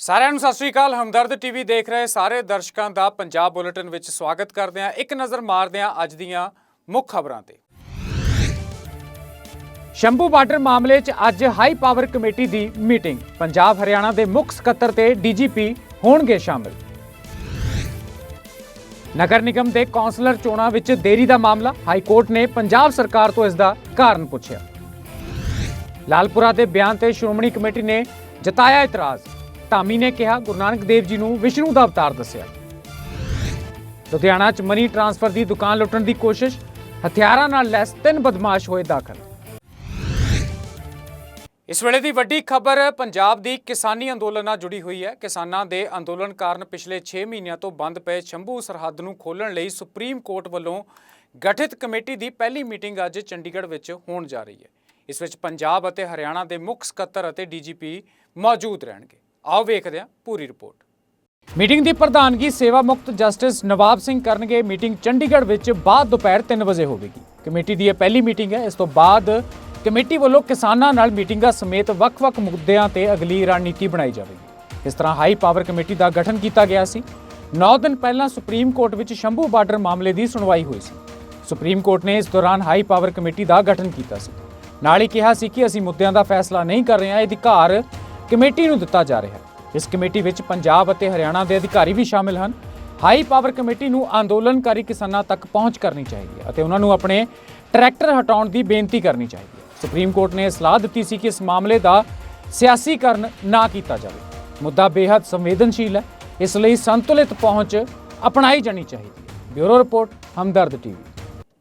ਸਾਰਿਆਂ ਨੂੰ ਸਤਿ ਸ਼੍ਰੀ ਅਕਾਲ। ਹਮਦਰਦ ਟੀਵੀ ਦੇਖ ਰਹੇ ਸਾਰੇ ਦਰਸ਼ਕਾਂ ਦਾ ਪੰਜਾਬ ਬੁਲੇਟਿਨ ਵਿੱਚ ਸਵਾਗਤ ਕਰਦੇ ਹਾਂ। ਇੱਕ ਨਜ਼ਰ ਮਾਰਦੇ ਹਾਂ ਅੱਜ ਦੀਆਂ ਮੁੱਖ ਖਬਰਾਂ ਤੇ। ਸ਼ੰਭੂ ਬਾਰਡਰ ਮਾਮਲੇ 'ਚ ਅੱਜ ਹਾਈ ਪਾਵਰ ਕਮੇਟੀ ਦੀ ਮੀਟਿੰਗ। ਪੰਜਾਬ, ਹਰਿਆਣਾ ਦੇ ਮੁੱਖ ਸਕੱਤਰ ਤੇ ਡੀਜੀਪੀ ਹੋਣਗੇ ਸ਼ਾਮਿਲ। ਨਗਰ ਨਿਗਮ ਦੇ ਕੌਂਸਲਰ ਚੋਣਾਂ ਵਿੱਚ ਦੇਰੀ ਦਾ ਮਾਮਲਾ। ਹਾਈ ਕੋਰਟ ਨੇ ਪੰਜਾਬ ਸਰਕਾਰ ਤੋਂ ਇਸ ਦਾ ਕਾਰਨ ਪੁੱਛਿਆ। ਲਾਲਪੁਰਾ ਦੇ ਬਿਆਨ ਤੇ ਸ਼੍ਰੋਮਣੀ ਕਮੇਟੀ ਨੇ ਜਤਾਇਆ ਇਤਰਾਜ਼। ਧਾਮੀ ਨੇ ਕਿਹਾ, ਗੁਰੂ ਨਾਨਕ ਦੇਵ ਜੀ ਨੂੰ ਵਿਸ਼ਨੂੰ ਦਾ ਅਵਤਾਰ ਦੱਸਿਆ। ਲੁਧਿਆਣਾ 'ਚ ਮਨੀ ਟ੍ਰਾਂਸਫਰ ਦੀ ਦੁਕਾਨ ਲੁੱਟਣ ਦੀ ਕੋਸ਼ਿਸ਼, ਹਥਿਆਰਾਂ ਨਾਲ ਲੈਸ ਤਿੰਨ ਬਦਮਾਸ਼ ਹੋਏ ਦਾਖਲ। ਇਸ ਵੇਲੇ ਦੀ ਵੱਡੀ ਖਬਰ, ਪੰਜਾਬ ਦੀ ਕਿਸਾਨੀ ਅੰਦੋਲਨ ਨਾਲ ਜੁੜੀ ਹੋਈ ਹੈ। ਕਿਸਾਨਾਂ ਦੇ ਅੰਦੋਲਨ ਕਾਰਨ ਪਿਛਲੇ 6 ਮਹੀਨਿਆਂ ਤੋਂ ਬੰਦ ਪਏ ਸ਼ੰਭੂ ਸਰਹੱਦ ਨੂੰ ਖੋਲ੍ਹਣ ਲਈ ਸੁਪਰੀਮ ਕੋਰਟ ਵੱਲੋਂ ਗਠਿਤ ਕਮੇਟੀ ਦੀ ਪਹਿਲੀ ਮੀਟਿੰਗ ਅੱਜ ਚੰਡੀਗੜ੍ਹ ਵਿੱਚ ਹੋਣ ਜਾ ਰਹੀ ਹੈ। ਇਸ ਵਿੱਚ ਪੰਜਾਬ ਅਤੇ ਹਰਿਆਣਾ ਦੇ ਮੁੱਖ ਸਕੱਤਰ ਅਤੇ ਡੀਜੀਪੀ ਮੌਜੂਦ ਰਹਿਣਗੇ। ਆਓ ਵੇਖਦੇ ਹਾਂ ਪੂਰੀ ਰਿਪੋਰਟ। ਮੀਟਿੰਗ ਦੀ ਪ੍ਰਧਾਨਗੀ ਸੇਵਾ ਮੁਕਤ ਜਸਟਿਸ ਨਵਾਬ ਸਿੰਘ ਕਰਨਗੇ। ਮੀਟਿੰਗ ਚੰਡੀਗੜ੍ਹ ਵਿੱਚ ਬਾਅਦ ਦੁਪਹਿਰ 3 ਵਜੇ ਹੋਵੇਗੀ। ਕਮੇਟੀ ਦੀ ਇਹ ਪਹਿਲੀ ਮੀਟਿੰਗ ਹੈ। ਇਸ ਤੋਂ ਬਾਅਦ ਕਮੇਟੀ ਵੱਲੋਂ ਕਿਸਾਨਾਂ ਨਾਲ ਮੀਟਿੰਗਾਂ ਸਮੇਤ ਵੱਖ-ਵੱਖ ਮੁੱਦਿਆਂ ਤੇ ਅਗਲੀ ਰਣਨੀਤੀ ਬਣਾਈ ਜਾਵੇਗੀ। ਇਸ ਤਰ੍ਹਾਂ ਹਾਈ ਪਾਵਰ ਕਮੇਟੀ ਦਾ ਗਠਨ ਕੀਤਾ ਗਿਆ ਸੀ। 9 ਦਿਨ ਪਹਿਲਾਂ ਸੁਪਰੀਮ ਕੋਰਟ ਵਿੱਚ ਸ਼ੰਭੂ ਬਾਰਡਰ ਮਾਮਲੇ ਦੀ ਸੁਣਵਾਈ ਹੋਈ ਸੀ। ਸੁਪਰੀਮ ਕੋਰਟ ਨੇ ਇਸ ਦੌਰਾਨ ਹਾਈ ਪਾਵਰ ਕਮੇਟੀ ਦਾ ਗਠਨ ਕੀਤਾ ਸੀ। ਨਾਲ ਹੀ ਕਿਹਾ ਸੀ ਕਿ ਅਸੀਂ ਮੁੱਦਿਆਂ ਦਾ ਫੈਸਲਾ ਨਹੀਂ ਕਰ ਰਹੇ ਹਾਂ। ਅਧਿਕਾਰ ਕਮੇਟੀ ਨੂੰ ਦਿੱਤਾ ਜਾ ਰਿਹਾ ਹੈ। ਇਸ ਕਮੇਟੀ ਵਿੱਚ ਪੰਜਾਬ ਅਤੇ ਹਰਿਆਣਾ ਦੇ ਅਧਿਕਾਰੀ ਵੀ ਸ਼ਾਮਿਲ ਹਨ। ਹਾਈ ਪਾਵਰ ਕਮੇਟੀ ਨੂੰ ਅੰਦੋਲਨਕਾਰੀ ਕਿਸਾਨਾਂ ਤੱਕ ਪਹੁੰਚ ਕਰਨੀ ਚਾਹੀਦੀ ਹੈ ਅਤੇ ਉਹਨਾਂ ਨੂੰ ਆਪਣੇ ਟਰੈਕਟਰ ਹਟਾਉਣ ਦੀ ਬੇਨਤੀ ਕਰਨੀ ਚਾਹੀਦੀ ਹੈ। ਸੁਪਰੀਮ ਕੋਰਟ ਨੇ ਸਲਾਹ ਦਿੱਤੀ ਸੀ ਕਿ ਇਸ ਮਾਮਲੇ ਦਾ ਸਿਆਸੀਕਰਨ ਨਾ ਕੀਤਾ ਜਾਵੇ। ਮੁੱਦਾ ਬੇहद ਸੰਵੇਦਨਸ਼ੀਲ ਹੈ। ਇਸ ਲਈ ਸੰਤੁਲਿਤ ਪਹੁੰਚ ਅਪਣਾਈ ਜਾਣੀ ਚਾਹੀਦੀ ਹੈ। Bureau report, Hamdard TV.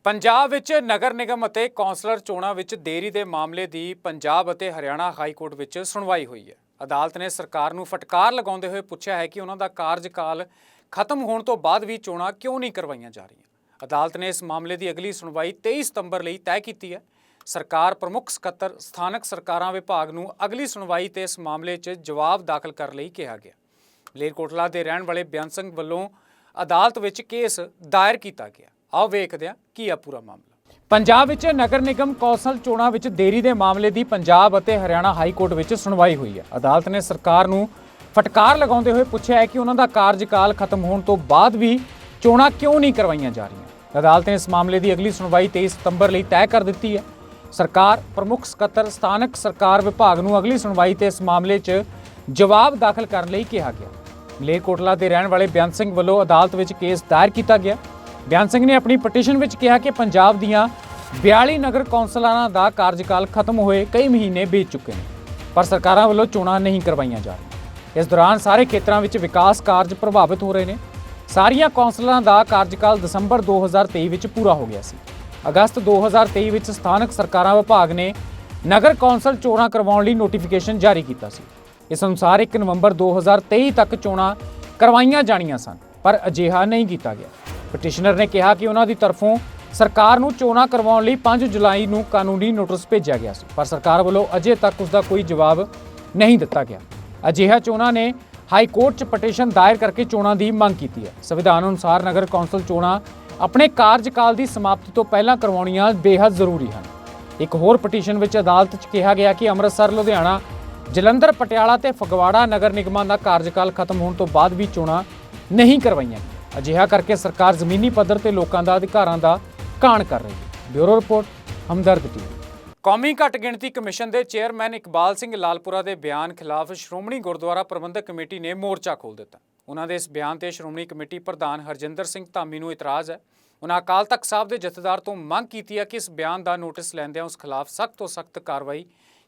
Punjab ਵਿੱਚ ਨਗਰ ਨਿਗਮ ਅਤੇ ਕੌਂਸਲਰ ਚੋਣਾਂ ਵਿੱਚ ਦੇਰੀ ਦੇ ਮਾਮਲੇ ਦੀ ਪੰਜਾਬ ਅਤੇ ਹਰਿਆਣਾ ਹਾਈ ਕੋਰਟ ਵਿੱਚ ਸੁਣਵਾਈ ਹੋਈ ਹੈ। ਅਦਾਲਤ ਨੇ ਸਰਕਾਰ ਨੂੰ ਫਟਕਾਰ ਲਗਾਉਂਦੇ ਹੋਏ ਪੁੱਛਿਆ ਹੈ ਕਿ ਉਹਨਾਂ ਦਾ ਕਾਰਜਕਾਲ ਖਤਮ ਹੋਣ ਤੋਂ ਬਾਅਦ ਵੀ ਚੋਣਾਂ ਕਿਉਂ ਨਹੀਂ ਕਰਵਾਈਆਂ ਜਾ ਰਹੀਆਂ। ਅਦਾਲਤ ਨੇ ਇਸ ਮਾਮਲੇ ਦੀ ਅਗਲੀ ਸੁਣਵਾਈ 23 ਸਤੰਬਰ ਲਈ ਤੈਅ ਕੀਤੀ ਹੈ। ਸਰਕਾਰ ਪ੍ਰਮੁੱਖ ਸਕੱਤਰ ਸਥਾਨਕ ਸਰਕਾਰਾਂ ਵਿਭਾਗ ਨੂੰ ਅਗਲੀ ਸੁਣਵਾਈ ਤੇ ਇਸ ਮਾਮਲੇ 'ਚ ਜਵਾਬ ਦਾਖਲ ਕਰਨ ਲਈ ਕਿਹਾ ਗਿਆ। ਮਲੇਰਕੋਟਲਾ ਦੇ ਰਹਿਣ ਵਾਲੇ ਬਿਆਨ ਸਿੰਘ ਵੱਲੋਂ ਅਦਾਲਤ ਵਿੱਚ ਕੇਸ ਦਾਇਰ ਕੀਤਾ ਗਿਆ। ਆਓ ਵੇਖਦੇ ਹਾਂ ਕੀ ਆ ਪੂਰਾ ਮਾਮਲਾ। ਪੰਜਾਬ ਵਿੱਚ ਨਗਰ ਨਿਗਮ ਕੌਂਸਲ ਚੋਣਾਂ ਵਿੱਚ ਦੇਰੀ ਦੇ ਮਾਮਲੇ ਦੀ ਪੰਜਾਬ ਅਤੇ ਹਰਿਆਣਾ ਹਾਈ ਕੋਰਟ ਵਿੱਚ ਸੁਣਵਾਈ ਹੋਈ ਹੈ। ਅਦਾਲਤ ਨੇ ਸਰਕਾਰ ਨੂੰ ਫਟਕਾਰ ਲਗਾਉਂਦੇ ਹੋਏ ਪੁੱਛਿਆ ਹੈ ਕਿ ਉਹਨਾਂ ਦਾ ਕਾਰਜਕਾਲ ਖਤਮ ਹੋਣ ਤੋਂ ਬਾਅਦ ਵੀ ਚੋਣਾਂ ਕਿਉਂ ਨਹੀਂ ਕਰਵਾਈਆਂ ਜਾ ਰਹੀਆਂ। ਅਦਾਲਤ ਨੇ ਇਸ ਮਾਮਲੇ ਦੀ ਅਗਲੀ ਸੁਣਵਾਈ 23 ਸਤੰਬਰ ਲਈ ਤੈਅ ਕਰ ਦਿੱਤੀ ਹੈ। ਸਰਕਾਰ, ਪ੍ਰਮੁੱਖ ਸਕੱਤਰ, ਸਥਾਨਕ ਸਰਕਾਰ ਵਿਭਾਗ ਨੂੰ ਅਗਲੀ ਸੁਣਵਾਈ ਤੇ ਇਸ ਮਾਮਲੇ 'ਚ ਜਵਾਬ ਦਾਖਲ ਕਰਨ ਲਈ ਕਿਹਾ ਗਿਆ। ਮਲੇਰਕੋਟਲਾ ਦੇ ਰਹਿਣ ਵਾਲੇ ਬਿਆਨ ਸਿੰਘ ਵੱਲੋਂ ਅਦਾਲਤ ਵਿੱਚ ਕੇਸ ਦਾਇਰ ਕੀਤਾ ਗਿਆ। ਬਿਆਨ ਸਿੰਘ ਨੇ ਆਪਣੀ ਪਟੀਸ਼ਨ ਵਿੱਚ ਕਿਹਾ ਕਿ ਪੰਜਾਬ ਦੀਆਂ 42 ਨਗਰ ਕੌਂਸਲਰਾਂ ਦਾ ਕਾਰਜਕਾਲ ਖਤਮ ਹੋਏ ਕਈ ਮਹੀਨੇ ਬੀਤ ਚੁੱਕੇ ਨੇ, ਪਰ ਸਰਕਾਰਾਂ ਵੱਲੋਂ ਚੋਣਾਂ ਨਹੀਂ ਕਰਵਾਈਆਂ ਜਾ ਰਹੀਆਂ। ਇਸ ਦੌਰਾਨ ਸਾਰੇ ਖੇਤਰਾਂ ਵਿੱਚ ਵਿਕਾਸ ਕਾਰਜ ਪ੍ਰਭਾਵਿਤ ਹੋ ਰਹੇ ਨੇ। ਸਾਰੀਆਂ ਕੌਂਸਲਰਾਂ ਦਾ ਕਾਰਜਕਾਲ ਦਸੰਬਰ 2023 ਵਿੱਚ ਪੂਰਾ ਹੋ ਗਿਆ ਸੀ। ਅਗਸਤ 2023 ਵਿੱਚ ਸਥਾਨਕ ਸਰਕਾਰਾਂ ਵਿਭਾਗ ਨੇ ਨਗਰ ਕੌਂਸਲ ਚੋਣਾਂ ਕਰਵਾਉਣ ਲਈ ਨੋਟੀਫਿਕੇਸ਼ਨ ਜਾਰੀ ਕੀਤਾ ਸੀ। ਇਸ ਅਨੁਸਾਰ 1 ਨਵੰਬਰ 2023 ਤੱਕ ਚੋਣਾਂ ਕਰਵਾਈਆਂ ਜਾਣੀਆਂ ਸਨ, ਪਰ ਅਜਿਹਾ ਨਹੀਂ ਕੀਤਾ ਗਿਆ। ਪਟੀਸ਼ਨਰ ਨੇ ਕਿਹਾ ਕਿ ਉਹਨਾਂ ਦੀ ਤਰਫੋਂ ਸਰਕਾਰ ਨੂੰ ਚੋਣਾਂ ਕਰਵਾਉਣ ਲਈ 5 ਜੁਲਾਈ ਨੂੰ ਕਾਨੂੰਨੀ ਨੋਟਿਸ ਭੇਜਿਆ ਗਿਆ ਸੀ, ਪਰ ਸਰਕਾਰ ਵੱਲੋਂ ਅਜੇ ਤੱਕ ਉਸ ਦਾ ਕੋਈ ਜਵਾਬ ਨਹੀਂ ਦਿੱਤਾ ਗਿਆ। ਅਜਿਹਾ ਚੋਣਾਂ ਨੇ ਹਾਈ ਕੋਰਟ 'ਚ ਪਟੀਸ਼ਨ ਦਾਇਰ ਕਰਕੇ ਚੋਣਾਂ ਦੀ ਮੰਗ ਕੀਤੀ ਹੈ। ਸੰਵਿਧਾਨ ਅਨੁਸਾਰ ਨਗਰ ਕੌਂਸਲ ਚੋਣਾਂ ਆਪਣੇ ਕਾਰਜਕਾਲ ਦੀ ਸਮਾਪਤੀ ਤੋਂ ਪਹਿਲਾਂ ਕਰਵਾਉਣੀਆਂ ਬੇहद ਜ਼ਰੂਰੀ ਹਨ। ਇੱਕ ਹੋਰ ਪਟੀਸ਼ਨ ਵਿੱਚ ਅਦਾਲਤ 'ਚ ਕਿਹਾ ਗਿਆ ਕਿ ਅੰਮ੍ਰਿਤਸਰ, ਲੁਧਿਆਣਾ, ਜਲੰਧਰ, ਪਟਿਆਲਾ ਤੇ ਫਗਵਾੜਾ ਨਗਰ ਨਿਗਮਾਂ ਦਾ ਕਾਰਜਕਾਲ ਖਤਮ ਹੋਣ ਤੋਂ ਬਾਅਦ ਵੀ ਚੋਣਾਂ ਨਹੀਂ ਕਰਵਾਈਆਂ ਅਜਿਹਾ ਕਰਕੇ ਸਰਕਾਰ ਜ਼ਮੀਨੀ ਪੱਧਰ ਤੇ ਲੋਕਾਂ ਦਾ ਅਧਿਕਾਰਾਂ ਦਾ ਕਾਣ ਕਰ ਰਹੀ ਹੈ। Bureau report, Hamdard TV. ਕੌਮੀ ਘੱਟ ਗਿਣਤੀ ਕਮਿਸ਼ਨ ਦੇ ਚੇਅਰਮੈਨ ਇਕਬਾਲ ਸਿੰਘ ਲਾਲਪੁਰਾ ਦੇ ਬਿਆਨ ਖਿਲਾਫ ਸ਼੍ਰੋਮਣੀ ਗੁਰਦੁਆਰਾ ਪ੍ਰਬੰਧਕ ਕਮੇਟੀ ਨੇ ਮੋਰਚਾ ਖੋਲ੍ਹ ਦਿੱਤਾ। ਉਹਨਾਂ ਦੇ ਇਸ ਬਿਆਨ ਤੇ ਸ਼੍ਰੋਮਣੀ ਕਮੇਟੀ ਪ੍ਰਧਾਨ ਹਰਜਿੰਦਰ ਸਿੰਘ ਧਾਮੀ ਨੂੰ ਇਤਰਾਜ਼ ਹੈ। ਉਹਨਾਂ ਅਕਾਲ ਤਖਤ ਸਾਹਿਬ ਦੇ ਜਥੇਦਾਰ ਤੋਂ ਮੰਗ ਕੀਤੀ ਹੈ ਕਿ ਇਸ ਬਿਆਨ ਦਾ ਨੋਟਿਸ ਲੈਂਦਿਆਂ ਉਸ ਖਿਲਾਫ ਸਖਤ ਤੋਂ ਸਖਤ ਕਾਰਵਾਈ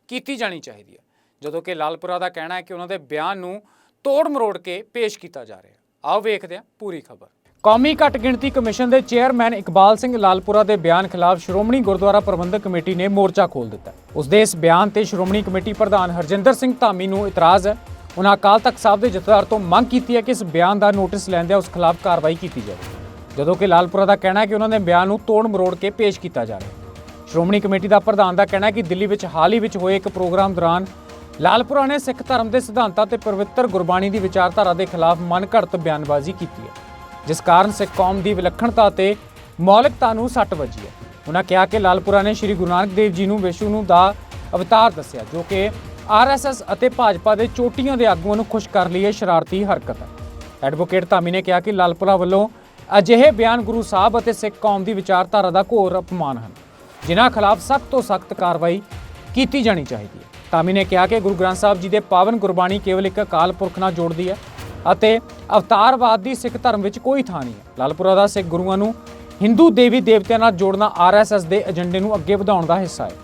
ਕੀਤੀ ਜਾਣੀ ਚਾਹੀਦੀ ਹੈ। ਜਦੋਂ ਕਿ ਲਾਲਪੁਰਾ ਦਾ ਕਹਿਣਾ ਹੈ ਕਿ ਉਹਨਾਂ ਦੇ ਬਿਆਨ ਨੂੰ ਤੋੜ ਮਰੋੜ ਕੇ ਪੇਸ਼ ਕੀਤਾ ਜਾ ਰਿਹਾ ਹੈ। ਆਓ ਵੇਖਦੇ ਹਾਂ ਪੂਰੀ ਖਬਰ। ਕੌਮੀ ਘੱਟ ਗਿਣਤੀ ਕਮਿਸ਼ਨ ਦੇ ਚੇਅਰਮੈਨ ਇਕਬਾਲ ਸਿੰਘ ਲਾਲਪੁਰਾ ਦੇ ਬਿਆਨ ਖਿਲਾਫ ਸ਼੍ਰੋਮਣੀ ਗੁਰਦੁਆਰਾ ਪ੍ਰਬੰਧਕ ਕਮੇਟੀ ਨੇ ਮੋਰਚਾ ਖੋਲ੍ਹ ਦਿੱਤਾ ਉਸ ਦੇ ਇਸ ਬਿਆਨ ਤੇ ਸ਼੍ਰੋਮਣੀ ਕਮੇਟੀ ਪ੍ਰਧਾਨ ਹਰਜਿੰਦਰ ਸਿੰਘ ਧਾਮੀ ਨੂੰ ਇਤਰਾਜ਼ ਹੈ। ਉਹਨਾਂ ਅਕਾਲ ਤਖਤ ਸਾਹਿਬ ਦੇ ਜਥੇਦਾਰ ਤੋਂ ਮੰਗ ਕੀਤੀ ਹੈ ਕਿ ਇਸ ਬਿਆਨ ਦਾ ਨੋਟਿਸ ਲੈਂਦਿਆਂ ਉਸ ਖਿਲਾਫ ਕਾਰਵਾਈ ਕੀਤੀ ਜਾਵੇ। ਜਦੋਂ ਕਿ ਲਾਲਪੁਰਾ ਦਾ ਕਹਿਣਾ ਹੈ ਕਿ ਉਹਨਾਂ ਦੇ ਬਿਆਨ ਨੂੰ ਤੋੜ ਮਰੋੜ ਕੇ ਪੇਸ਼ ਕੀਤਾ ਜਾ ਰਿਹਾ ਸ਼੍ਰੋਮਣੀ ਕਮੇਟੀ ਦਾ ਪ੍ਰਧਾਨ ਦਾ ਕਹਿਣਾ ਹੈ ਕਿ ਦਿੱਲੀ ਵਿੱਚ ਹਾਲ ਹੀ ਵਿੱਚ ਹੋਏ ਇੱਕ ਪ੍ਰੋਗਰਾਮ ਦੌਰਾਨ ਲਾਲਪੁਰਾ ਨੇ ਸਿੱਖ ਧਰਮ ਦੇ ਸਿਧਾਂਤਾਂ ਤੇ ਪਵਿੱਤਰ ਗੁਰਬਾਣੀ ਦੀ ਵਿਚਾਰਧਾਰਾ ਦੇ ਖਿਲਾਫ ਮਨਘੜਤ ਬਿਆਨਬਾਜ਼ੀ ਕੀਤੀ ਹੈ, ਜਿਸ ਕਾਰਨ ਸਿੱਖ ਕੌਮ ਦੀ ਵਿਲੱਖਣਤਾ ਤੇ ਮੌਲਿਕਤਾ ਨੂੰ ਸੱਟ ਵੱਜੀ ਹੈ। ਉਹਨਾਂ ਕਿਹਾ ਕਿ ਲਾਲਪੁਰਾ ਨੇ ਸ੍ਰੀ ਗੁਰੂ ਨਾਨਕ ਦੇਵ ਜੀ ਨੂੰ ਵਿਸ਼ੂ ਨੂੰ ਦਾ ਅਵਤਾਰ ਦੱਸਿਆ, ਜੋ ਕਿ ਆਰਐਸਐਸ ਅਤੇ ਭਾਜਪਾ ਦੇ ਚੋਟੀਆਂ ਦੇ ਆਗੂਆਂ ਨੂੰ ਖੁਸ਼ ਕਰ ਲਈ ਇਹ ਸ਼ਰਾਰਤੀ ਹਰਕਤ ਹੈ। ਐਡਵੋਕੇਟ ਧਾਮੀ ਨੇ ਕਿਹਾ ਕਿ ਲਾਲਪੁਰਾ ਵੱਲੋਂ ਅਜਿਹੇ ਬਿਆਨ ਗੁਰੂ ਸਾਹਿਬ ਅਤੇ ਸਿੱਖ ਕੌਮ ਦੀ ਵਿਚਾਰਧਾਰਾ ਦਾ ਘੋਰ ਅਪਮਾਨ ਹਨ, ਜਿਨ੍ਹਾਂ ਖਿਲਾਫ ਸਖਤ ਤੋਂ ਸਖਤ ਕਾਰਵਾਈ ਕੀਤੀ ਜਾਣੀ ਚਾਹੀਦੀ ਹੈ। ਧਾਮੀ ਨੇ ਕਿਹਾ ਕਿ ਗੁਰੂ ਗ੍ਰੰਥ ਸਾਹਿਬ ਜੀ ਦੇ ਪਾਵਨ ਗੁਰਬਾਣੀ ਕੇਵਲ ਇੱਕ ਅਕਾਲ ਪੁਰਖ ਨਾਲ ਜੋੜਦੀ ਹੈ ਅਤੇ ਅਵਤਾਰਵਾਦ ਦੀ ਸਿੱਖ ਧਰਮ ਵਿੱਚ ਕੋਈ ਥਾਂ ਨਹੀਂ ਹੈ। ਲਾਲਪੁਰਾ ਦਾ ਸਿੱਖ ਗੁਰੂਆਂ ਨੂੰ ਹਿੰਦੂ ਦੇਵੀ ਦੇਵਤਿਆਂ ਨਾਲ ਜੋੜਨਾ ਆਰਐਸਐਸ ਦੇ ਏਜੰਡੇ ਨੂੰ ਅੱਗੇ ਵਧਾਉਣ ਦਾ ਹਿੱਸਾ ਹੈ।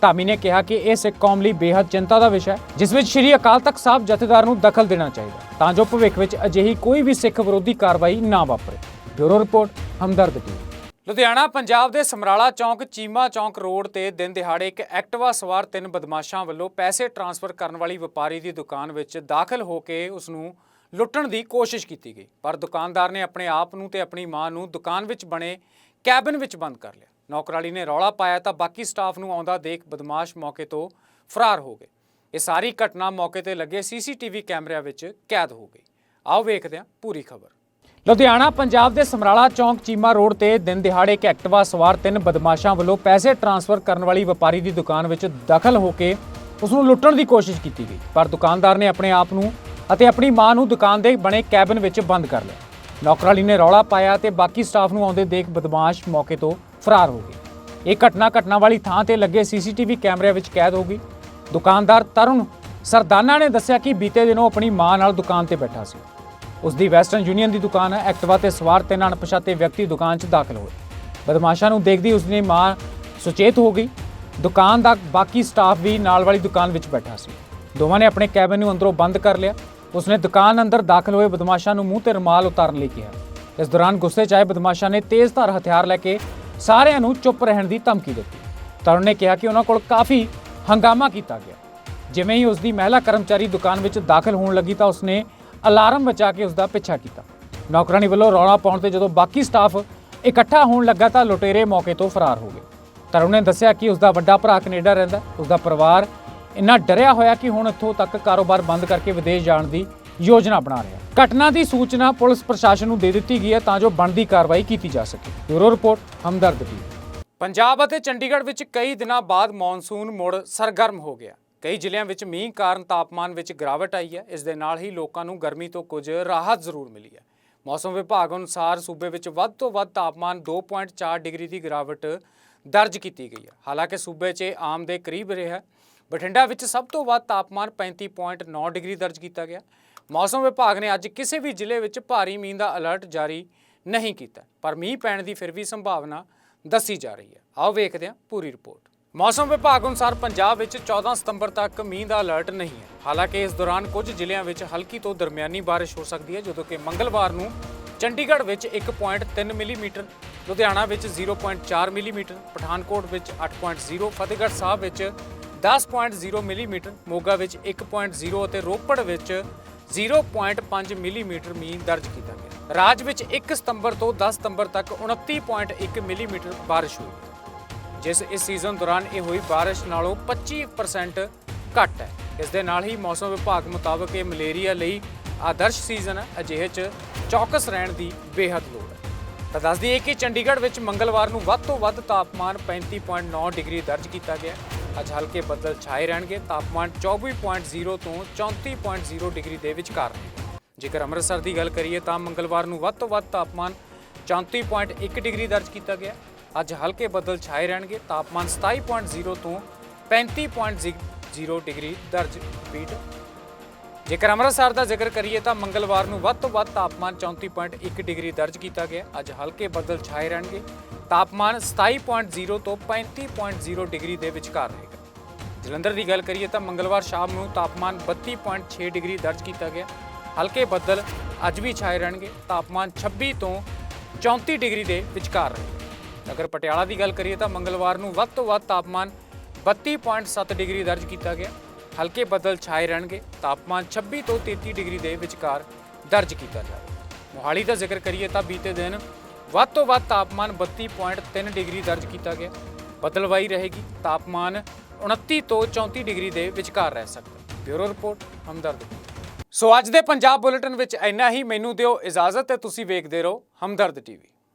ਧਾਮੀ ਨੇ ਕਿਹਾ ਕਿ ਇਹ ਸਿੱਖ ਕੌਮ ਲਈ ਬੇहद ਚਿੰਤਾ ਦਾ ਵਿਸ਼ਾ ਹੈ, ਜਿਸ ਵਿੱਚ ਸ੍ਰੀ ਅਕਾਲ ਤਖਤ ਸਾਹਿਬ ਜਥੇਦਾਰ ਨੂੰ ਦਖਲ ਦੇਣਾ ਚਾਹੀਦਾ ਤਾਂ ਜੋ ਭਵਿੱਖ ਵਿੱਚ ਅਜਿਹੀ ਕੋਈ ਵੀ ਸਿੱਖ ਵਿਰੋਧੀ ਕਾਰਵਾਈ ਨਾ ਵਾਪਰੇ। Bureau report, Hamdard team Ludhiana Punjab ਦੇ ਸਮਰਾਲਾ ਚੌਂਕ, ਚੀਮਾ ਚੌਂਕ ਰੋਡ ਤੇ ਦਿਨ ਦਿਹਾੜੇ ਇੱਕ ਐਕਟਿਵਾ ਸਵਾਰ ਤਿੰਨ ਬਦਮਾਸ਼ਾਂ ਵੱਲੋਂ ਪੈਸੇ ਟਰਾਂਸਫਰ ਕਰਨ ਵਾਲੀ ਵਪਾਰੀ ਦੀ ਦੁਕਾਨ ਵਿੱਚ ਦਾਖਲ ਹੋ ਕੇ ਉਸ ਨੂੰ ਲੁੱਟਣ ਦੀ ਕੋਸ਼ਿਸ਼ ਕੀਤੀ ਗਈ। ਪਰ ਦੁਕਾਨਦਾਰ ਨੇ ਆਪਣੇ ਆਪ ਨੂੰ ਤੇ ਆਪਣੀ ਮਾਂ ਨੂੰ ਦੁਕਾਨ ਵਿੱਚ ਬਣੇ ਕੈਬਿਨ ਵਿੱਚ ਬੰਦ ਕਰ ਲਿਆ। ਨੌਕਰਾਲੀ ਨੇ ਰੌਲਾ ਪਾਇਆ ਤਾਂ ਬਾਕੀ ਸਟਾਫ ਨੂੰ ਆਉਂਦਾ ਦੇਖ ਬਦਮਾਸ਼ ਮੌਕੇ ਤੋਂ ਫਰਾਰ ਹੋ ਗਏ। ਇਹ ਸਾਰੀ ਘਟਨਾ ਮੌਕੇ ਤੇ ਲੱਗੇ ਸੀਸੀਟੀਵੀ ਕੈਮਰਿਆਂ ਵਿੱਚ ਕੈਦ ਹੋ ਗਈ। ਆਓ ਵੇਖਦੇ ਹਾਂ ਪੂਰੀ ਖਬਰ। ਲੁਧਿਆਣਾ, ਪੰਜਾਬ ਦੇ ਸਮਰਾਲਾ ਚੌਂਕ, ਚੀਮਾ ਰੋਡ ਤੇ ਦਿਨ ਦਿਹਾੜੇ ਇੱਕ ਐਕਟਿਵਾ ਸਵਾਰ ਤਿੰਨ ਬਦਮਾਸ਼ਾਂ ਵੱਲੋਂ ਪੈਸੇ ਟਰਾਂਸਫਰ ਕਰਨ ਵਾਲੀ ਵਪਾਰੀ ਦੀ ਦੁਕਾਨ ਵਿੱਚ ਦਖਲ ਹੋ ਕੇ ਉਸ ਨੂੰ ਲੁੱਟਣ ਦੀ ਕੋਸ਼ਿਸ਼ ਕੀਤੀ ਗਈ। ਪਰ ਦੁਕਾਨਦਾਰ ਨੇ ਆਪਣੇ ਆਪ ਨੂੰ ਅਤੇ ਆਪਣੀ ਮਾਂ ਨੂੰ ਦੁਕਾਨ ਦੇ ਬਣੇ ਕੈਬਿਨ ਵਿੱਚ ਬੰਦ ਕਰ ਲਿਆ। ਨੌਕਰਾਲੀ ਨੇ ਰੌਲਾ ਪਾਇਆ ਤੇ ਬਾਕੀ ਸਟਾਫ ਨੂੰ ਆਉਂਦੇ ਦੇਖ ਬਦਮਾਸ਼ ਮੌਕੇ ਤੋਂ ਫਰਾਰ ਹੋ ਗਏ। ਇਹ ਘਟਨਾ ਘਟਨਾ ਵਾਲੀ ਥਾਂ ਤੇ ਲੱਗੇ ਸੀਸੀਟੀਵੀ ਕੈਮਰਿਆਂ ਵਿੱਚ ਕੈਦ ਹੋ ਗਈ। ਦੁਕਾਨਦਾਰ ਤਰੁਣ ਸਰਦਾਨਾ ਨੇ ਦੱਸਿਆ ਕਿ ਬੀਤੇ ਦਿਨੋਂ ਆਪਣੀ ਮਾਂ ਨਾਲ ਦੁਕਾਨ ਤੇ ਬੈਠਾ ਸੀ। ਉਸ ਦੀ ਵੈਸਟਰਨ ਯੂਨੀਅਨ ਦੀ ਦੁਕਾਨ ਹੈ। ਐਕਟਿਵਾ ਤੇ ਸਵਾਰ ਤਿੰਨ ਅਣਪਛਾਤੇ ਵਿਅਕਤੀ ਦੁਕਾਨ 'ਚ ਦਾਖਲ ਹੋਏ। ਬਦਮਾਸ਼ਾਂ ਨੂੰ ਦੇਖਦੀ ਉਸਦੀ ਮਾਂ ਸੁਚੇਤ ਹੋ ਗਈ। ਦੁਕਾਨ ਦਾ ਬਾਕੀ ਸਟਾਫ ਵੀ ਨਾਲ ਵਾਲੀ ਦੁਕਾਨ ਵਿੱਚ ਬੈਠਾ ਸੀ। ਦੋਵਾਂ ਨੇ ਆਪਣੇ ਕੈਬਿਨ ਨੂੰ ਅੰਦਰੋਂ ਬੰਦ ਕਰ ਲਿਆ। ਉਸਨੇ ਦੁਕਾਨ ਅੰਦਰ ਦਾਖਲ ਹੋਏ ਬਦਮਾਸ਼ਾਂ ਨੂੰ ਮੂੰਹ ਤੇ ਰੁਮਾਲ ਉਤਾਰਨ ਲਈ ਕਿਹਾ। ਇਸ ਦੌਰਾਨ ਗੁੱਸੇ 'ਚ ਆਏ ਬਦਮਾਸ਼ਾਂ ਨੇ ਤੇਜ਼ਧਾਰ ਹਥਿਆਰ ਲੈ ਕੇ ਸਾਰਿਆਂ ਨੂੰ ਚੁੱਪ ਰਹਿਣ ਦੀ ਧਮਕੀ ਦਿੱਤੀ। ਤਰੁਣ ਨੇ ਕਿਹਾ ਕਿ ਉਹਨਾਂ ਕੋਲ ਕਾਫੀ ਹੰਗਾਮਾ ਕੀਤਾ ਗਿਆ। ਜਿਵੇਂ ਹੀ ਉਸ ਦੀ ਮਹਿਲਾ ਕਰਮਚਾਰੀ ਦੁਕਾਨ ਵਿੱਚ ਦਾਖਲ ਹੋਣ ਲੱਗੀ ਤਾਂ ਉਸਨੇ ਅਲਾਰਮ ਵਜਾ ਕੇ ਉਸ ਦਾ ਪਿੱਛਾ ਕੀਤਾ। ਨੌਕਰਾਨੀ ਵੱਲੋਂ ਰੌਲਾ ਪਾਉਣ ਤੇ ਜਦੋਂ ਬਾਕੀ ਸਟਾਫ ਇਕੱਠਾ ਹੋਣ ਲੱਗਾ ਤਾਂ ਲੁਟੇਰੇ ਮੌਕੇ ਤੋਂ ਫਰਾਰ ਹੋ ਗਏ। ਤਰੁਣ ਨੇ ਦੱਸਿਆ ਕਿ ਉਸ ਦਾ ਵੱਡਾ ਭਰਾ ਕੈਨੇਡਾ ਰਹਿੰਦਾ ਉਸ ਦਾ ਪਰਿਵਾਰ ਇੰਨਾ ਡਰਿਆ ਹੋਇਆ ਕਿ ਹੁਣ ਇੱਥੋਂ ਤੱਕ ਕਾਰੋਬਾਰ ਬੰਦ ਕਰਕੇ ਵਿਦੇਸ਼ ਜਾਣ ਦੀ ਯੋਜਨਾ ਬਣਾ ਰਿਹਾ ਘਟਨਾ ਦੀ ਸੂਚਨਾ ਪੁਲਿਸ ਪ੍ਰਸ਼ਾਸਨ ਨੂੰ ਦੇ ਦਿੱਤੀ ਗਈ ਹੈ ਤਾਂ ਜੋ ਬਣਦੀ ਕਾਰਵਾਈ ਕੀਤੀ ਜਾ ਸਕੇ। ਬਿਊਰੋ ਰਿਪੋਰਟ, ਹਮਦਰਦ ਦੀ ਪੰਜਾਬ ਅਤੇ ਚੰਡੀਗੜ੍ਹ ਵਿੱਚ ਕਈ ਦਿਨਾਂ ਬਾਅਦ ਮੌਨਸੂਨ ਮੁੜ ਸਰਗਰਮ ਹੋ ਗਿਆ। ਕਈ ਜ਼ਿਲ੍ਹਿਆਂ ਵਿੱਚ ਮੀਂਹ ਕਾਰਨ ਤਾਪਮਾਨ ਵਿੱਚ ਗਿਰਾਵਟ ਆਈ ਹੈ। ਇਸ ਦੇ ਨਾਲ ਹੀ ਲੋਕਾਂ ਨੂੰ ਗਰਮੀ ਤੋਂ ਕੁਝ ਰਾਹਤ ਜ਼ਰੂਰ ਮਿਲੀ ਹੈ। ਮੌਸਮ ਵਿਭਾਗ ਅਨੁਸਾਰ ਸੂਬੇ ਵਿੱਚ ਵੱਧ ਤੋਂ ਵੱਧ ਤਾਪਮਾਨ 2.4 ਡਿਗਰੀ ਦੀ ਗਿਰਾਵਟ ਦਰਜ ਕੀਤੀ ਗਈ ਹੈ। ਹਾਲਾਂਕਿ ਸੂਬੇ 'ਚ ਆਮ ਦੇ ਕਰੀਬ ਰਿਹਾ ਬਠਿੰਡਾ ਵਿੱਚ ਸਭ ਤੋਂ ਵੱਧ ਤਾਪਮਾਨ 35.9 ਡਿਗਰੀ ਦਰਜ ਕੀਤਾ ਗਿਆ। ਮੌਸਮ ਵਿਭਾਗ ਨੇ ਅੱਜ ਕਿਸੇ ਵੀ ਜ਼ਿਲ੍ਹੇ ਵਿੱਚ ਭਾਰੀ ਮੀਂਹ ਦਾ ਅਲਰਟ ਜਾਰੀ ਨਹੀਂ ਕੀਤਾ। ਪਰ ਮੀਂਹ ਪੈਣ ਦੀ ਫਿਰ ਵੀ ਸੰਭਾਵਨਾ ਦੱਸੀ ਜਾ ਰਹੀ ਹੈ। ਆਓ ਵੇਖਦੇ ਹਾਂ ਪੂਰੀ ਰਿਪੋਰਟ। ਮੌਸਮ ਵਿਭਾਗ ਅਨੁਸਾਰ ਪੰਜਾਬ ਵਿੱਚ 14 ਸਤੰਬਰ ਤੱਕ ਮੀਂਹ ਦਾ ਅਲਰਟ ਨਹੀਂ ਹੈ। ਹਾਲਾਂਕਿ ਇਸ ਦੌਰਾਨ ਕੁਝ ਜ਼ਿਲ੍ਹਿਆਂ ਵਿੱਚ ਹਲਕੀ ਤੋਂ ਦਰਮਿਆਨੀ ਬਾਰਿਸ਼ ਹੋ ਸਕਦੀ ਹੈ, ਜਦੋਂ ਕਿ ਮੰਗਲਵਾਰ ਨੂੰ ਚੰਡੀਗੜ੍ਹ ਵਿੱਚ 1.3 ਮਿਲੀਮੀਟਰ, ਲੁਧਿਆਣਾ ਵਿੱਚ 0.4 ਮਿਲੀਮੀਟਰ, ਪਠਾਨਕੋਟ ਵਿੱਚ 8.0 ਫਤਿਹਗੜ੍ਹ ਸਾਹਿਬ ਵਿੱਚ 10.0 ਮਿਲੀਮੀਟਰ, ਮੋਗਾ ਵਿੱਚ 1.0 ਅਤੇ ਰੋਪੜ ਵਿੱਚ 0.5 ਮਿਲੀਮੀਟਰ ਮੀਂਹ ਦਰਜ ਕੀਤਾ ਗਿਆ। ਰਾਜ ਵਿੱਚ 1 ਸਤੰਬਰ ਤੋਂ 10 ਸਤੰਬਰ ਤੱਕ 29.1 ਮਿਲੀਮੀਟਰ ਬਾਰਿਸ਼ ਹੋਈ। ਜਿਸ ਇਸ ਸੀਜ਼ਨ ਦੌਰਾਨ ਇਹ ਹੋਈ ਬਾਰਿਸ਼ ਨਾਲੋਂ 25% ਘੱਟ ਹੈ। ਇਸ ਦੇ ਨਾਲ ਹੀ ਮੌਸਮ ਵਿਭਾਗ ਮੁਤਾਬਕ ਇਹ ਮਲੇਰੀਆ ਲਈ ਆਦਰਸ਼ ਸੀਜ਼ਨ ਹੈ ਅਜਿਹੇ 'ਚ ਚੌਕਸ ਰਹਿਣ ਦੀ ਬੇਹੱਦ ਲੋੜ ਹੈ। ਤਾਂ ਦੱਸ ਦਈਏ ਕਿ ਚੰਡੀਗੜ੍ਹ ਵਿੱਚ ਮੰਗਲਵਾਰ ਨੂੰ ਵੱਧ ਤੋਂ ਵੱਧ ਤਾਪਮਾਨ 35.9 ਡਿਗਰੀ ਦਰਜ ਕੀਤਾ ਗਿਆ ਅੱਜ ਹਲਕੇ ਬੱਦਲ ਛਾਏ ਰਹਿਣਗੇ, ਤਾਪਮਾਨ 24.0 ਤੋਂ 34.0 ਡਿਗਰੀ ਦੇ ਵਿਚਕਾਰ ਜੇਕਰ ਅੰਮ੍ਰਿਤਸਰ ਦੀ ਗੱਲ ਕਰੀਏ ਤਾਂ ਮੰਗਲਵਾਰ ਨੂੰ ਵੱਧ ਤੋਂ ਵੱਧ ਤਾਪਮਾਨ 34.1 ਡਿਗਰੀ ਦਰਜ ਕੀਤਾ ਗਿਆ ਅੱਜ ਹਲਕੇ ਬੱਦਲ ਛਾਏ ਰਹਿਣਗੇ। ਤਾਪਮਾਨ 27.0 ਤੋਂ 35.0 ਡਿਗਰੀ ਦਰਜ ਰਿਪੀਟ ਜੇਕਰ ਅੰਮ੍ਰਿਤਸਰ ਦਾ ਜ਼ਿਕਰ ਕਰੀਏ ਤਾਂ ਮੰਗਲਵਾਰ ਨੂੰ ਵੱਧ ਤੋਂ ਵੱਧ ਤਾਪਮਾਨ 34.1 ਡਿਗਰੀ ਦਰਜ ਕੀਤਾ ਗਿਆ। ਅੱਜ ਹਲਕੇ ਬੱਦਲ ਛਾਏ ਰਹਿਣਗੇ। ਤਾਪਮਾਨ 27.0 ਤੋਂ 35.0 ਡਿਗਰੀ ਦੇ ਵਿਚਕਾਰ ਰਹੇਗਾ। ਜਲੰਧਰ ਦੀ ਗੱਲ ਕਰੀਏ ਤਾਂ ਮੰਗਲਵਾਰ ਸ਼ਾਮ ਨੂੰ ਤਾਪਮਾਨ 32.6 ਡਿਗਰੀ ਦਰਜ ਕੀਤਾ ਗਿਆ। ਹਲਕੇ ਬੱਦਲ ਅੱਜ ਵੀ ਛਾਏ ਰਹਿਣਗੇ। ਤਾਪਮਾਨ 26 ਤੋਂ 34 ਡਿਗਰੀ ਦੇ ਵਿਚਕਾਰ ਰਹੇਗਾ। ਅਗਰ ਪਟਿਆਲਾ ਦੀ ਗੱਲ ਕਰੀਏ ਤਾਂ ਮੰਗਲਵਾਰ ਨੂੰ ਵੱਧ ਤੋਂ ਵੱਧ ਤਾਪਮਾਨ 32.7 ਡਿਗਰੀ ਦਰਜ ਕੀਤਾ ਗਿਆ। ਹਲਕੇ ਬੱਦਲ ਛਾਏ ਰਹਿਣਗੇ। ਤਾਪਮਾਨ 26 ਤੋਂ 33 ਡਿਗਰੀ ਦੇ ਵਿਚਕਾਰ ਦਰਜ ਕੀਤਾ ਜਾਵੇ ਮੋਹਾਲੀ ਦਾ ਜ਼ਿਕਰ ਕਰੀਏ ਤਾਂ ਬੀਤੇ ਦਿਨ ਵੱਧ ਤੋਂ ਵੱਧ ਤਾਪਮਾਨ 32.3 ਡਿਗਰੀ ਦਰਜ ਕੀਤਾ ਗਿਆ। ਬਦਲਵਾਈ ਰਹੇਗੀ। ਤਾਪਮਾਨ 29 ਤੋਂ 34 ਡਿਗਰੀ ਦੇ ਵਿਚਕਾਰ ਰਹਿ ਸਕਦਾ ਬਿਊਰੋ ਰਿਪੋਰਟ, ਹਮਦਰਦ। ਸੋ ਅੱਜ ਦੇ ਪੰਜਾਬ ਬੁਲੇਟਿਨ ਵਿੱਚ ਇੰਨਾ ਹੀ। ਮੈਨੂੰ ਦਿਓ ਇਜਾਜ਼ਤ ਤੇ ਤੁਸੀਂ ਵੇਖਦੇ ਰਹੋ ਹਮਦਰਦ ਟੀਵੀ।